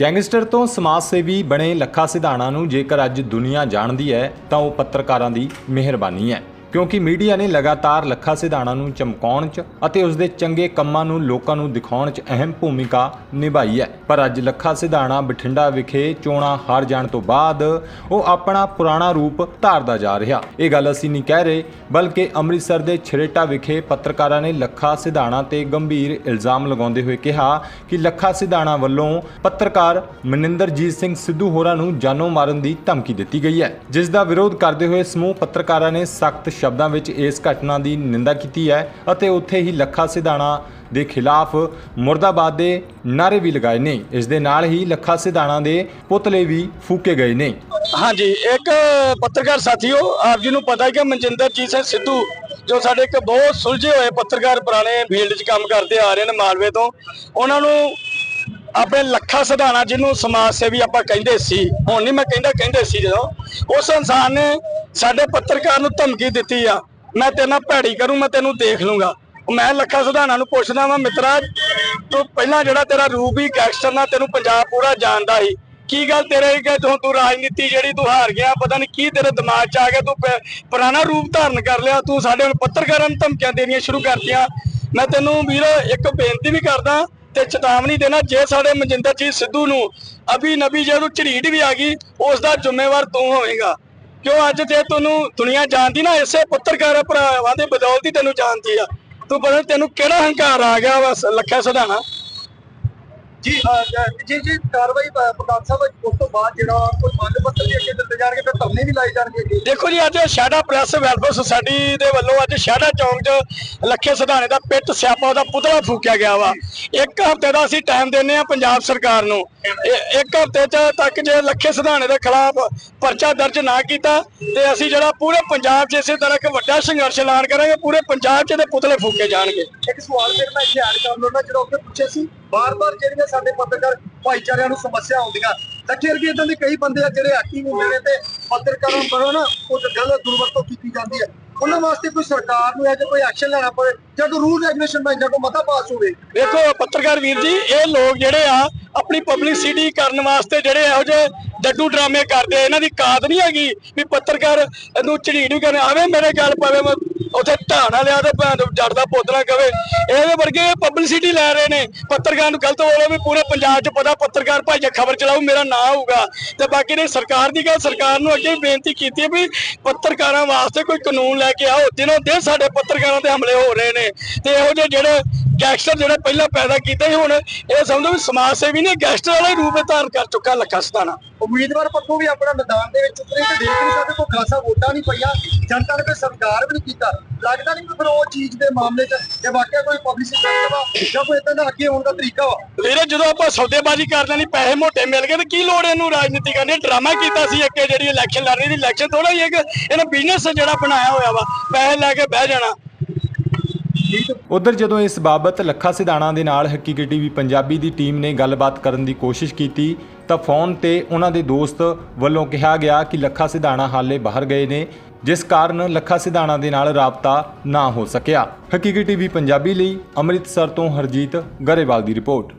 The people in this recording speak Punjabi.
ਗੈਂਗਸਟਰ ਤੋਂ ਸਮਾਜ ਸੇਵੀ ਬਣੇ ਲੱਖਾ ਸਿਧਾਣਾ ਨੂੰ ਜੇਕਰ ਅੱਜ ਦੁਨੀਆ ਜਾਣਦੀ ਹੈ, ਤਾਂ ਉਹ ਪੱਤਰਕਾਰਾਂ ਦੀ ਮਿਹਰਬਾਨੀ ਹੈ। ਕਿਉਂਕਿ ਮੀਡੀਆ ਨੇ ਲਗਾਤਾਰ ਲੱਖਾ ਸਿਧਾਣਾ ਨੂੰ ਚਮਕਾਉਣ 'ਚ ਅਤੇ ਉਸ ਦੇ ਚੰਗੇ ਕੰਮਾਂ ਨੂੰ ਲੋਕਾਂ ਨੂੰ ਦਿਖਾਉਣ 'ਚ ਅਹਿਮ ਭੂਮਿਕਾ ਨਿਭਾਈ ਹੈ। ਪਰ ਅੱਜ ਲੱਖਾ ਸਿਧਾਣਾ ਬਠਿੰਡਾ ਵਿਖੇ ਚੋਣਾਂ ਹਾਰ ਜਾਣ ਤੋਂ ਬਾਅਦ ਉਹ ਆਪਣਾ ਪੁਰਾਣਾ ਰੂਪ ਧਾਰਦਾ ਜਾ ਰਿਹਾ। ਇਹ ਗੱਲ ਅਸੀਂ ਨਹੀਂ ਕਹਿ ਰਹੇ, ਬਲਕਿ ਅੰਮ੍ਰਿਤਸਰ ਦੇ ਛਰੇਟਾ ਵਿਖੇ ਪੱਤਰਕਾਰਾਂ ਨੇ ਲੱਖਾ ਸਿਧਾਣਾ ਤੇ ਗੰਭੀਰ ਇਲਜ਼ਾਮ ਲਗਾਉਂਦੇ ਹੋਏ ਕਿਹਾ ਕਿ ਲੱਖਾ ਸਿਧਾਣਾ ਵੱਲੋਂ ਪੱਤਰਕਾਰ ਮਨਿੰਦਰਜੀਤ ਸਿੰਘ ਸਿੱਧੂ ਹੋਰਾਂ ਨੂੰ ਜਾਨੋਂ ਮਾਰਨ ਦੀ ਧਮਕੀ ਦਿੱਤੀ ਗਈ ਹੈ। ਜਿਸ ਦਾ ਵਿਰੋਧ ਕਰਦੇ ਹੋਏ ਸਮੂਹ ਪੱਤਰਕਾਰਾਂ ਨੇ ਸਖਤ ਸ਼ਬਦਾਂ ਵਿੱਚ ਇਸ ਘਟਨਾ ਦੀ ਨਿੰਦਾ ਕੀਤੀ ਹੈ ਅਤੇ ਉੱਥੇ ਹੀ ਲੱਖਾ ਸਿਧਾਣਾ ਦੇ ਖਿਲਾਫ ਮੁਰਦਾਬਾਦ ਦੇ ਨਾਰੇ ਵੀ ਲਗਾਏ ਨੇ। ਇਸ ਦੇ ਨਾਲ ਹੀ ਲੱਖਾ ਸਿਧਾਣਾ ਦੇ ਪੁਤਲੇ ਵੀ ਫੂਕੇ ਗਏ ਨੇ। ਹਾਂਜੀ, ਇੱਕ ਪੱਤਰਕਾਰ ਸਾਥੀਓ, ਆਪ ਜੀ ਨੂੰ ਪਤਾ ਹੈ ਕਿ ਮਨਜਿੰਦਰਜੀਤ ਸਿੰਘ ਸਿੱਧੂ, ਜੋ ਸਾਡੇ ਇੱਕ ਬਹੁਤ ਸੁਲਝੇ ਹੋਏ ਪੱਤਰਕਾਰ ਪੁਰਾਣੇ ਫੀਲਡ 'ਚ ਕੰਮ ਕਰਦੇ ਆ ਰਹੇ ਨੇ ਮਾਲਵੇ ਤੋਂ, ਉਹਨਾਂ ਨੂੰ ਆਪਣੇ ਲੱਖਾ ਸਿਧਾਣਾ ਜਿਹਨੂੰ ਸਮਾਜ ਸੇਵੀ ਆਪਾਂ ਕਹਿੰਦੇ ਸੀ, ਹੁਣ ਨਹੀਂ ਮੈਂ ਕਹਿੰਦਾ ਕਹਿੰਦੇ ਸੀ ਜਦੋਂ, ਉਸ ਇਨਸਾਨ ਨੇ ਸਾਡੇ ਪੱਤਰਕਾਰ ਨੂੰ ਧਮਕੀ ਦਿੱਤੀ ਆ। ਮੈਂ ਤੇਰੇ ਭੈੜੀ ਕਰੂੰ, ਮੈਂ ਤੈਨੂੰ ਦੇਖ ਲੂੰਗਾ। ਮੈਂ ਲੱਖਾ ਸਿਧਾਣਾ ਨੂੰ ਪੁੱਛਦਾ ਵਾਂ ਮਿੱਤਰਾ ਤੂੰ ਪਹਿਲਾਂ ਜਿਹੜਾ ਤੇਰਾ ਰੂਪ ਹੀ ਗੈਂਗਸਟਰ ਨਾਲ ਤੈਨੂੰ ਪੰਜਾਬ ਪੂਰਾ ਜਾਣਦਾ ਸੀ, ਕੀ ਗੱਲ ਤੇਰੇ ਕਿ ਤੂੰ ਤੂੰ ਰਾਜਨੀਤੀ ਜਿਹੜੀ ਤੂੰ ਹਾਰ ਗਿਆ, ਪਤਾ ਨਹੀਂ ਕੀ ਤੇਰੇ ਦਿਮਾਗ 'ਚ ਆ ਗਿਆ, ਤੂੰ ਪੁਰਾਣਾ ਰੂਪ ਧਾਰਨ ਕਰ ਲਿਆ, ਤੂੰ ਸਾਡੇ ਹੁਣ ਪੱਤਰਕਾਰਾਂ ਨੂੰ ਧਮਕੀਆਂ ਦੇਣੀਆਂ ਸ਼ੁਰੂ ਕਰਤੀਆਂ। ਮੈਂ ਤੈਨੂੰ ਵੀਰ, ਇੱਕ ਬੇਨਤੀ ਵੀ ਕਰਦਾ ਤੇ ਚੇਤਾਵਨੀ ਦੇਣਾ, ਜੇ ਸਾਡੇ ਮਨਜਿੰਦਰ ਜੀ ਸਿੱਧੂ ਨੂੰ ਅਭੀ ਨਬੀ ਜੇ ਉਹਨੂੰ ਝਰੀਟ ਵੀ ਆ ਗਈ ਉਸ ਦਾ ਜ਼ਿੰਮੇਵਾਰ ਤੂੰ ਹੋਵੇਂਗਾ ਕਿਉਂ ਅੱਜ ਜੇ ਤੈਨੂੰ ਦੁਨੀਆ ਜਾਣਦੀ ਨਾ, ਇਸੇ ਪੱਤਰਕਾਰ ਭਰਾਵਾਂ ਦੇ ਬਦੌਲਤ ਹੀ ਤੈਨੂੰ ਜਾਣਦੀ ਆ। ਤੂੰ ਪਤਾ ਤੈਨੂੰ ਕਿਹੜਾ ਹੰਕਾਰ ਆ ਗਿਆ ਵਾ ਲੱਖਾ ਸਧਾਣਾ। ਜੀ ਜੀ ਜੀ ਕਾਰਵਾਈ ਪ੍ਰਧਾਨ ਸਾਹਿਬ ਉਸ ਤੋਂ ਬਾਅਦ ਜਿਹੜਾ ਕੋਈ ਮੰਗ ਪੱਤਰ ਵੀ ਅੱਗੇ ਦਿੱਤੇ ਜਾਣਗੇ ਫਿਰ ਧਰਨੇ ਵੀ ਲਾਏ ਜਾਣਗੇ ਦੇਖੋ ਜੀ ਅੱਜ ਸ਼ਾਡਾ ਪ੍ਰੈਸ ਵੈਲਫੇਅਰ ਸੁਸਾਇਟੀ ਦੇ ਵੱਲੋਂ ਅੱਜ ਸ਼ਾਡਾ ਚੌਂਕ 'ਚ ਲੱਖੇ ਸਿਧਾਣੇ ਦਾ ਪਿੱਟ ਸਿਆਪਾ ਉਹਦਾ ਪੁਤਲਾ ਫੂਕਿਆ ਗਿਆ ਵਾ। ਇੱਕ ਹਫ਼ਤੇ ਦਾ ਅਸੀਂ ਟਾਈਮ ਦਿੰਨੇ ਆ ਪੰਜਾਬ ਸਰਕਾਰ ਨੂੰ। ਇੱਕ ਹਫ਼ਤੇ 'ਚ ਤੱਕ ਜੇ ਲੱਖੇ ਸਿਧਾਣੇ ਦੇ ਖਿਲਾਫ ਪਰਚਾ ਦਰਜ ਨਾ ਕੀਤਾ ਤੇ ਅਸੀਂ ਜਿਹੜਾ ਪੂਰੇ ਪੰਜਾਬ 'ਚ ਇਸੇ ਤਰ੍ਹਾਂ ਇੱਕ ਵੱਡਾ ਸੰਘਰਸ਼ ਐਲਾਨ ਕਰਾਂਗੇ ਪੂਰੇ ਪੰਜਾਬ 'ਚ ਇਹਦੇ ਪੁਤਲੇ ਫੂਕੇ ਜਾਣਗੇ। ਇੱਕ ਸਵਾਲ ਫਿਰ ਮੈਂ ਇੱਥੇ ਐਡ ਕਰ ਲਉਣਾ ਜਿਹੜਾ ਉੱਥੇ ਪੁੱਛੇ ਸੀ ਬਾਰ-ਬਾਰ ਜਿਹੜੀਆਂ ਸਾਡੇ ਪੱਤਰਕਾਰ ਭਾਈਚਾਰਿਆਂ ਨੂੰ ਸਮੱਸਿਆ ਆਉਂਦੀਆਂ। ਲੱਖੇ ਵਰਗੇ ਇਦਾਂ ਦੇ ਕਈ ਬੰਦੇ ਆ ਜਿਹੜੇ ਐਕਟਿਵ ਹੁੰਦੇ ਨੇ ਤੇ ਪੱਤਰਕਾਰਾਂ ਵੱਲੋਂ ਨਾ ਉਹ ਗਲਤ ਦੁਰਵਰਤੋਂ ਕੀਤੀ ਜਾਂਦੀ ਹੈ। ਉਹਨਾਂ ਵਾਸਤੇ ਕੋਈ ਸਰਕਾਰ ਨੂੰ ਇਹ ਜੇ ਕੋਈ ਐਕਸ਼ਨ ਲੈਣਾ ਪਵੇ ਜਾਂ ਕੋਈ ਰੂਲ ਰੈਗੂਲੇਸ਼ਨ ਬਣ ਜਾਂ ਕੋਈ ਮਤਾ ਪਾਸ ਹੋਵੇ। ਵੇਖੋ ਪੱਤਰਕਾਰ ਵੀਰ ਜੀ ਇਹ ਲੋਕ ਜਿਹੜੇ ਆ ਆਪਣੀ ਪਬਲਿਸਿਟੀ ਕਰਨ ਵਾਸਤੇ ਜਿਹੜੇ ਇਹੋ ਜਿਹੇ ਡੱਡੂ ਡਰਾਮੇ ਕਰਦੇ ਆ, ਇਹਨਾਂ ਦੀ ਕਾਤ ਨਹੀਂ ਹੈਗੀ ਵੀ ਪੱਤਰਕਾਰ ਨੂੰ ਝੜੀੜ ਵੀ ਕਰਨ ਆਵੇ ਮੇਰੇ ਗੱਲ ਪਵੇ ਉੱਥੇ ਢਾਣਾ ਲਿਆ ਤੇ ਭੈਣ ਚੋਦ ਜੱਟ ਦਾ ਪੋਤਲਾ ਕਵੇ। ਇਹਦੇ ਵਰਗੇ ਪਬਲਿਸਿਟੀ ਲੈ ਰਹੇ ਨੇ। ਪੱਤਰਕਾਰ ਨੂੰ ਗਲਤ ਬੋਲੋ ਵੀ ਪੂਰੇ ਪੰਜਾਬ 'ਚ ਪਤਾ ਪੱਤਰਕਾਰ ਭਾਈ ਜੇ ਖਬਰ ਚਲਾਉ ਮੇਰਾ ਨਾਂ ਹੋਊਗਾ। ਤੇ ਬਾਕੀ ਨੇ ਸਰਕਾਰ ਦੀ ਗੱਲ, ਸਰਕਾਰ ਨੂੰ ਅੱਗੇ ਬੇਨਤੀ ਕੀਤੀ ਹੈ ਵੀ ਪੱਤਰਕਾਰਾਂ ਵਾਸਤੇ ਕੋਈ ਕਾਨੂੰਨ ਲੈ ਕੇ ਆਓ। ਦਿਨੋਂ ਦਿਨ ਸਾਡੇ ਪੱਤਰਕਾਰਾਂ ਤੇ ਹਮਲੇ ਹੋ ਰਹੇ ਨੇ। ਤੇ ਇਹੋ ਜਿਹੇ ਜਿਹੜੇ ਗੈਂਗਸਟਰ ਜਿਹੜੇ ਪਹਿਲਾਂ ਪੈਦਾ ਕੀਤੇ ਸੀ ਹੁਣ ਇਹ ਸਮਝੋ ਵੀ ਸਮਾਜ ਸੇਵੀ ਨੇ ਗੈਂਗਸਟਰ ਵਾਲਾ ਹੀ ਰੂਪ ਧਾਰਨ ਕਰ ਚੁੱਕਾ ਲੱਖਾ ਸਤਾਣਾ ਉਮੀਦਵਾਰ ਪੱਖੋਂ ਵੀ ਆਪਣਾ ਮੈਦਾਨ ਦੇ ਵਿੱਚ ਉਤਰੇ ਤੇ ਦੇਖ ਨਹੀਂ ਸਕਦੇ ਕੋਈ ਖਾਸਾ ਵੋਟਾਂ ਨਹੀਂ ਪਈਆਂ ਜਨਤਾ ਨੇ ਕੋਈ ਸਰਕਾਰ ਵੀ ਨਹੀਂ ਕੀਤਾ। ਲੱਗਦਾ ਨਹੀਂ ਕਿ ਫਿਰ ਉਹ ਚੀਜ਼ ਦੇ ਮਾਮਲੇ 'ਚ ਜੇ ਵਾਕਿਆ ਕੋਈ ਪਬਲਿਸਿਟੀ ਕਰਦਾ ਵਾ ਜਾਂ ਕੋਈ ਇਦਾਂ ਦਾ ਅੱਗੇ ਹੋਣ ਦਾ ਤਰੀਕਾ ਵਾ। ਵੀਰੇ ਜਦੋਂ ਆਪਾਂ ਸੌਦੇਬਾਜ਼ੀ ਕਰ ਲੈਣੀ ਪੈਸੇ ਮੋਟੇ ਮਿਲ ਗਏ ਤੇ ਕੀ ਲੋੜ ਇਹਨੂੰ ਰਾਜਨੀਤੀ ਕਰਨੀ? ਡਰਾਮਾ ਕੀਤਾ ਸੀ ਇਹ ਜਿਹੜੀ ਇਲੈਕਸ਼ਨ ਲੜ ਰਹੀ ਸੀ ਇਲੈਕਸ਼ਨ ਥੋੜਾ ਹੀ ਇੱਕ ਇਹਨੇ ਬਿਜ਼ਨਸ ਜਿਹੜਾ ਬਣਾਇਆ ਹੋਇਆ ਵਾ ਪੈਸੇ ਲੈ ਕੇ ਬਹਿ ਜਾਣਾ। ਉਧਰ ਜਦੋਂ ਇਸ ਬਾਬਤ ਲੱਖਾ ਸਿਧਾਣਾ ਦੇ ਨਾਲ ਹਕੀਕੀ ਟੀਵੀ ਪੰਜਾਬੀ ਦੀ ਟੀਮ ਨੇ ਗੱਲਬਾਤ ਕਰਨ ਦੀ ਕੋਸ਼ਿਸ਼ ਕੀਤੀ, ਤਾਂ ਫੋਨ ਤੇ ਉਹਨਾਂ ਦੇ ਦੋਸਤ ਵੱਲੋਂ ਕਿਹਾ ਗਿਆ ਕਿ ਲੱਖਾ ਸਿਧਾਣਾ ਹਾਲੇ ਬਾਹਰ ਗਏ ਨੇ, ਜਿਸ ਕਾਰਨ ਲੱਖਾ ਸਿਧਾਣਾ ਦੇ ਨਾਲ ਰਾਬਤਾ ਨਾ ਹੋ ਸਕਿਆ। ਹਕੀਕੀ ਟੀਵੀ ਪੰਜਾਬੀ ਲਈ ਅੰਮ੍ਰਿਤਸਰ ਤੋਂ ਹਰਜੀਤ ਗਰੇਵਾਲ ਦੀ ਰਿਪੋਰਟ।